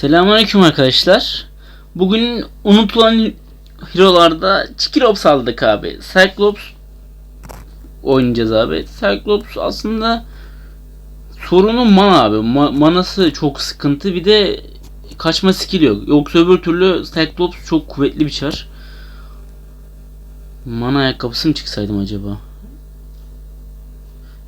Selamünaleyküm arkadaşlar. Bugün unutulan hero'larda Chikirops aldık abi. Cyclops oynayacağız abi. Cyclops aslında sorunu mana abi. Ma- manası çok sıkıntı. Bir de kaçma skill yok. Yoksa öbür türlü Cyclops çok kuvvetli bir çar. Mana ayakkabısı mı çıksaydım acaba?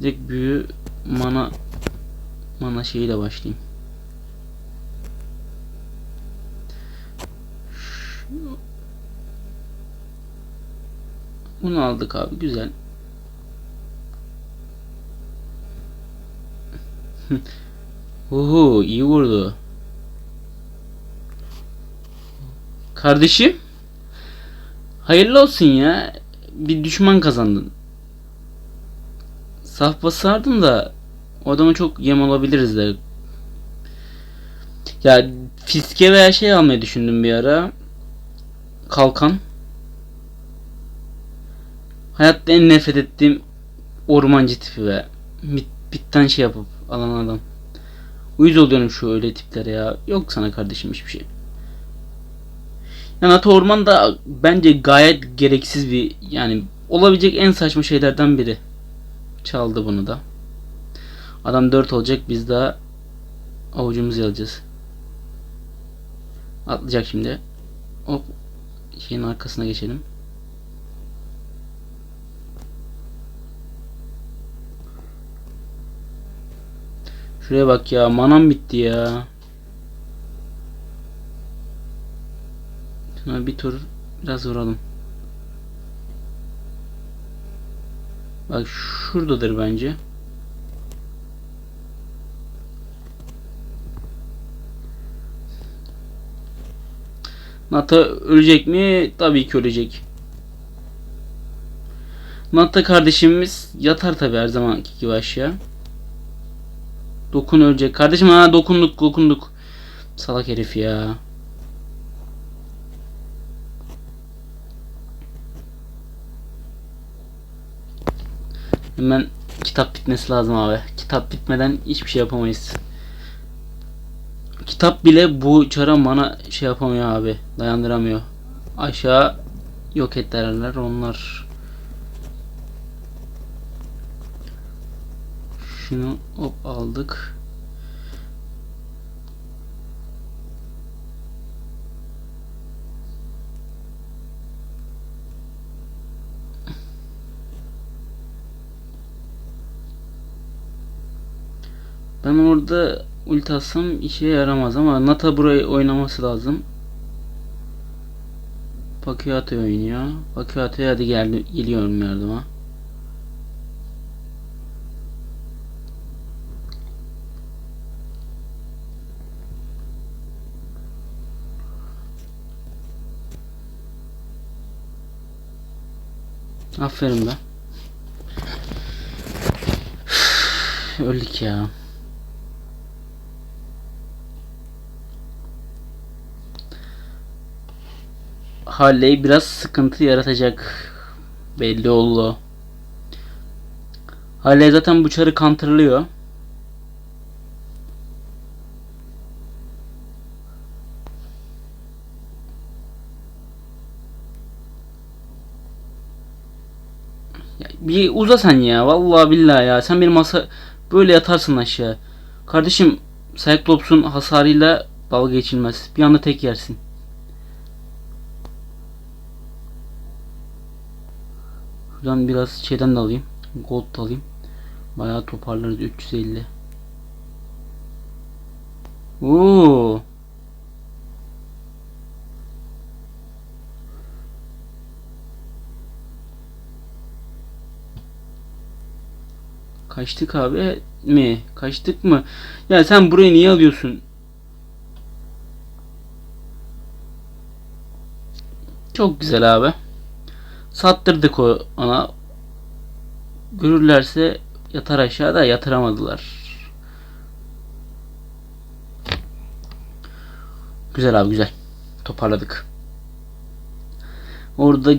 Direkt büyü mana mana şeyiyle başlayayım. Bunu aldık abi güzel. Oho iyi vurdu. Kardeşim. Hayırlı olsun ya. Bir düşman kazandın. Saf basardım da o adama çok yem olabiliriz de. Ya fiske veya şey almayı düşündüm bir ara. Kalkan. Hayatta en nefret ettiğim ormancı tipi ve bit, bitten şey yapıp alan adam. Uyuz oluyorum şu öyle tiplere ya. Yok sana kardeşim hiçbir şey. Yani Ata Orman da bence gayet gereksiz bir yani olabilecek en saçma şeylerden biri. Çaldı bunu da. Adam 4 olacak biz daha avucumuzu yalacağız. Atlayacak şimdi. Hop. Şeyin arkasına geçelim. Şuraya bak ya manam bitti ya. Şuna bir tur biraz vuralım. Bak şuradadır bence. Nata ölecek mi? Tabii ki ölecek. Nata kardeşimiz yatar tabi her zamanki gibi aşağı. Dokun ölecek. Kardeşim ha dokunduk dokunduk. Salak herif ya. Hemen kitap bitmesi lazım abi. Kitap bitmeden hiçbir şey yapamayız. Kitap bile bu çara mana şey yapamıyor abi. Dayandıramıyor. Aşağı yok et derler onlar. Şunu hop aldık. Ben orada ulti atsam işe yaramaz ama Nata burayı oynaması lazım. Pakiate oynuyor. Pakiate hadi geldi geliyorum yardıma. Aferin be. Öldük ya. Harley biraz sıkıntı yaratacak. Belli oldu. Harley zaten bu çarı counterlıyor. Ya bir uza sen ya. Vallahi billahi ya. Sen bir masa böyle yatarsın aşağı. Kardeşim Cyclops'un hasarıyla dalga geçilmez. Bir anda tek yersin. Şuradan biraz şeyden de alayım. Gold da alayım. Bayağı toparlarız 350. Oo. Kaçtık abi mi? Kaçtık mı? Ya sen burayı niye alıyorsun? Çok güzel abi. Sattırdık o ona. Görürlerse yatar aşağıda yatıramadılar. Güzel abi güzel. Toparladık. Orada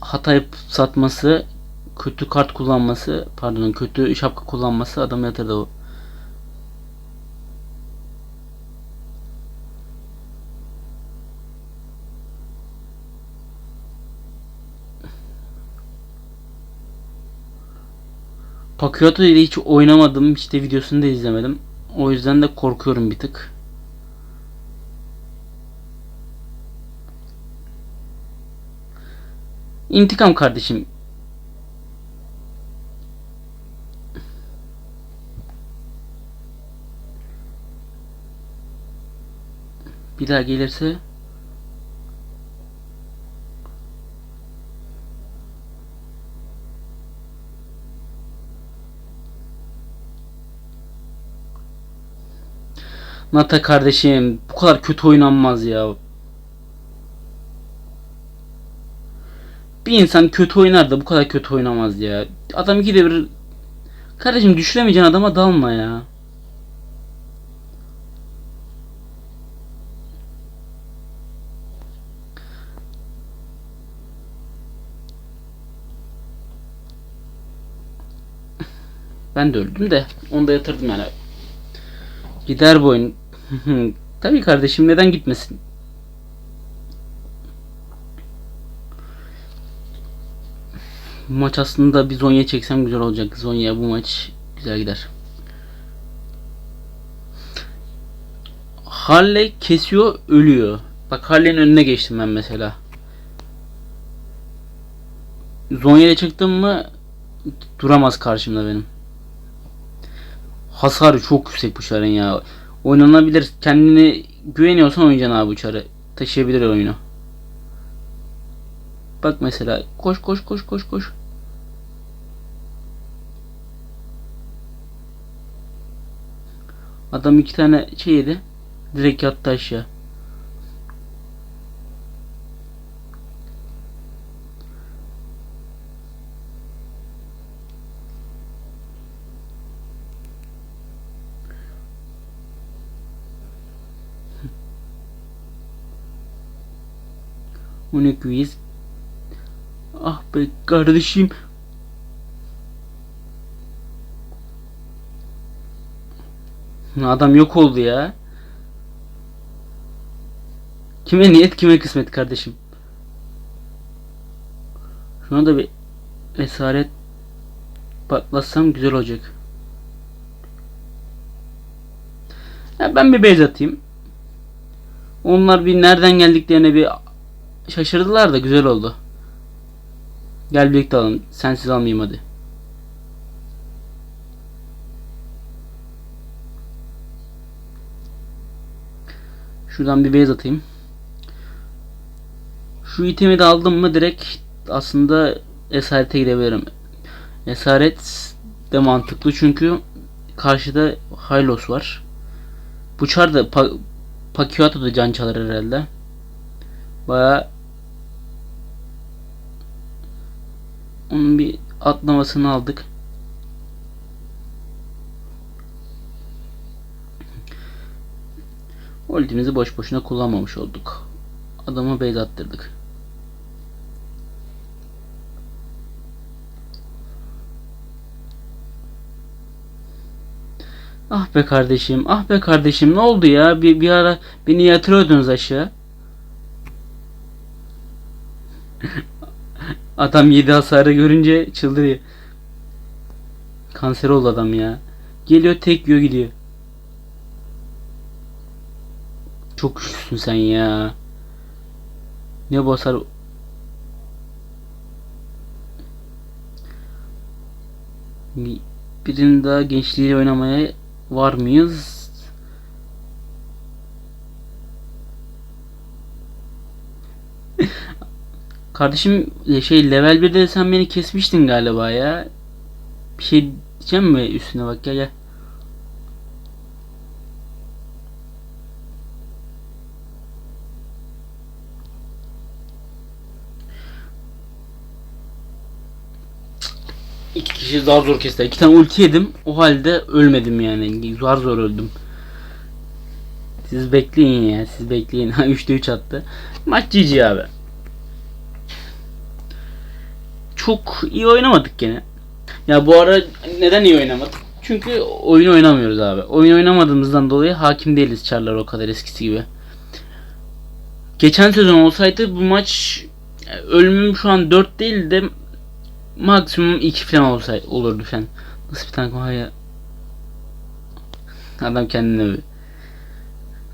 hata yapıp satması, kötü kart kullanması pardon kötü şapka kullanması adamı yatırdı o. Pakiato ile hiç oynamadım. Hiç de videosunu da izlemedim. O yüzden de korkuyorum bir tık. İntikam kardeşim. Bir daha gelirse Nata kardeşim bu kadar kötü oynanmaz ya. Bir insan kötü oynar da bu kadar kötü oynamaz ya. Adam ikide bir Kardeşim düşüremeyeceğin adama dalma ya. Ben de öldüm de onu da yatırdım yani. Gider bu oyun. Tabii kardeşim neden gitmesin? Bu maç aslında bir Zonya çeksem güzel olacak. Zonya bu maç güzel gider. Harley kesiyor ölüyor. Bak Harley'nin önüne geçtim ben mesela. Zonya'ya çıktım mı duramaz karşımda benim. Hasarı çok yüksek bu çarın ya. Oynanabilir. Kendine güveniyorsan oynayacaksın abi bu çarı. Taşıyabilir oyunu. Bak mesela koş koş koş koş koş. Adam iki tane şey. Direkt yattı aşağı. O ne quiz? Ah be kardeşim. Adam yok oldu ya. Kime niyet kime kısmet kardeşim. Şuna da bir esaret patlatsam güzel olacak. Ya ben bir base atayım. Onlar bir nereden geldiklerine bir şaşırdılar da güzel oldu. Gel birlikte alalım. Sensiz almayayım hadi. Şuradan bir base atayım. Şu itemi de aldım mı direkt aslında esarete gidebilirim. Esaret de mantıklı çünkü karşıda Hylos var. Bu çar da pa Pacquiao da can çalar herhalde. Baya onun bir atlamasını aldık. Ultimizi boş boşuna kullanmamış olduk. Adama base attırdık. Ah be kardeşim, ah be kardeşim ne oldu ya? Bir, bir ara beni yatırıyordunuz aşağı. Adam yedi hasarı görünce çıldırıyor. Kanser oldu adam ya. Geliyor tek yiyor gidiyor. Çok güçlüsün sen ya. Ne bu hasar? Bir- Birinin daha gençliğiyle oynamaya var mıyız? Kardeşim e, şey level 1'de sen beni kesmiştin galiba ya. Bir şey diyeceğim mi üstüne bak gel gel. İki kişi daha zor kestiler. İki tane ulti yedim. O halde ölmedim yani. Zor zor öldüm. Siz bekleyin ya. Siz bekleyin. Ha 3'te 3 attı. Maç GG abi. Çok iyi oynamadık gene. Ya bu ara neden iyi oynamadık? Çünkü oyun oynamıyoruz abi. Oyun oynamadığımızdan dolayı hakim değiliz çarlar o kadar eskisi gibi. Geçen sezon olsaydı bu maç ölümüm şu an 4 değil de maksimum 2 falan olsaydı olurdu falan. Nasıl bir var ya? Adam kendini.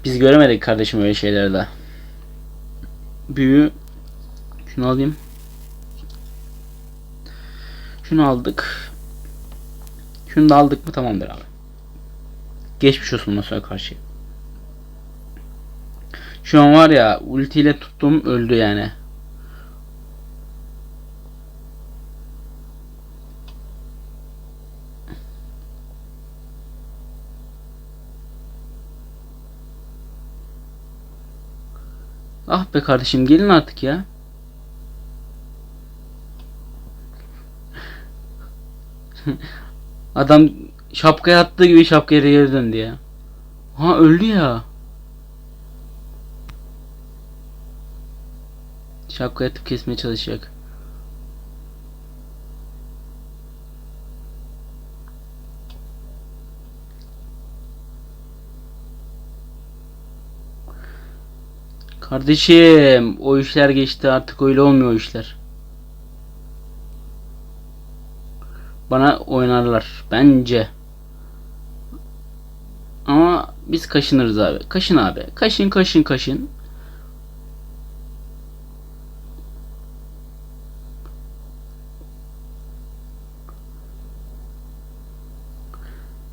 Biz göremedik kardeşim öyle şeyleri de. Büyü. Şunu alayım. Şunu aldık. Şunu da aldık mı tamamdır abi. Geçmiş olsun ondan sonra karşı. Şu an var ya ultiyle tuttum öldü yani. Ah be kardeşim gelin artık ya. Adam şapkaya attığı gibi şapkaya geri döndü ya. Ha öldü ya. Şapkaya atıp kesmeye çalışacak. Kardeşim o işler geçti artık öyle olmuyor o işler. Bana oynarlar bence. Ama biz kaşınırız abi. Kaşın abi. Kaşın kaşın kaşın.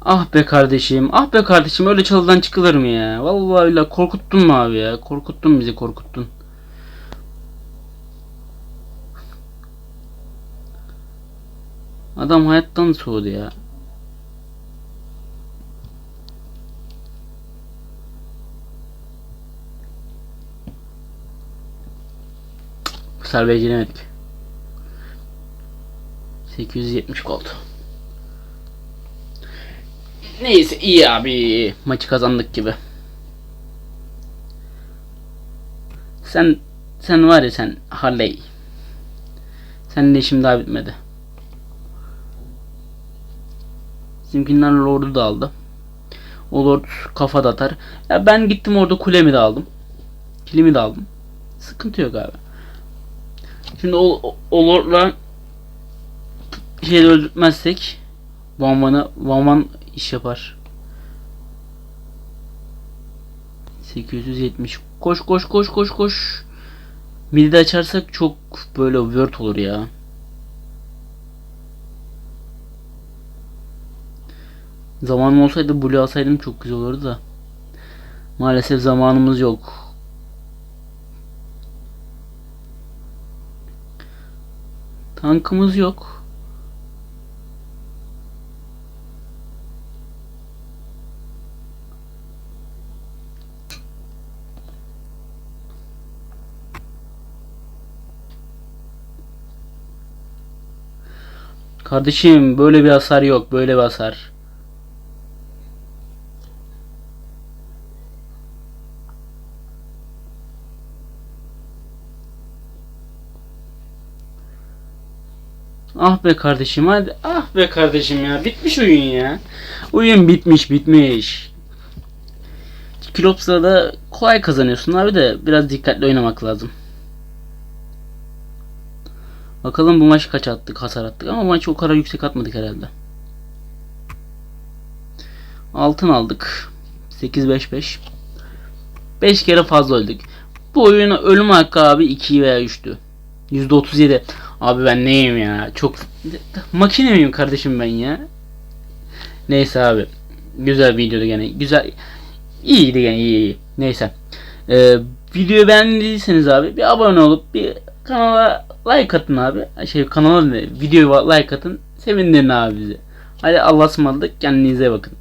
Ah be kardeşim. Ah be kardeşim öyle çalıdan çıkılır mı ya? Vallahi korkuttun mu abi ya? Korkuttun bizi korkuttun. Adam hayattan soğudu ya. Bu sefer beceremedik. 870 gold. Neyse iyi abi. Maçı kazandık gibi. Sen sen var ya sen Harley. Senin de işim daha bitmedi. Bizimkiler Lord'u da aldı. O Lord kafa da atar. Ya ben gittim orada kulemi de aldım. Kilimi de aldım. Sıkıntı yok abi. Şimdi o, o, Lord'la şeyi öldürtmezsek Van Van'a Van Van iş yapar. 870 koş koş koş koş koş. Midi de açarsak çok böyle word olur ya. Zamanım olsaydı Blue alsaydım çok güzel olurdu da. Maalesef zamanımız yok. Tankımız yok. Kardeşim böyle bir hasar yok. Böyle bir hasar. Ah be kardeşim hadi. Ah be kardeşim ya. Bitmiş oyun ya. Oyun bitmiş bitmiş. Kilops'la da kolay kazanıyorsun abi de biraz dikkatli oynamak lazım. Bakalım bu maç kaç attık hasar attık ama maçı o kadar yüksek atmadık herhalde. Altın aldık. 8-5-5. 5 kere fazla öldük. Bu oyuna ölüm hakkı abi 2 veya 3'tü. %37. Abi ben neyim ya? Çok makine miyim kardeşim ben ya? Neyse abi. Güzel videodu gene. Güzel. İyiydi gene iyi iyi. Neyse. Ee, videoyu beğendiyseniz abi bir abone olup bir kanala like atın abi. Şey kanala ne? Videoya like atın. Sevindirin abi bizi. Hadi Allah'a ısmarladık. Kendinize bakın.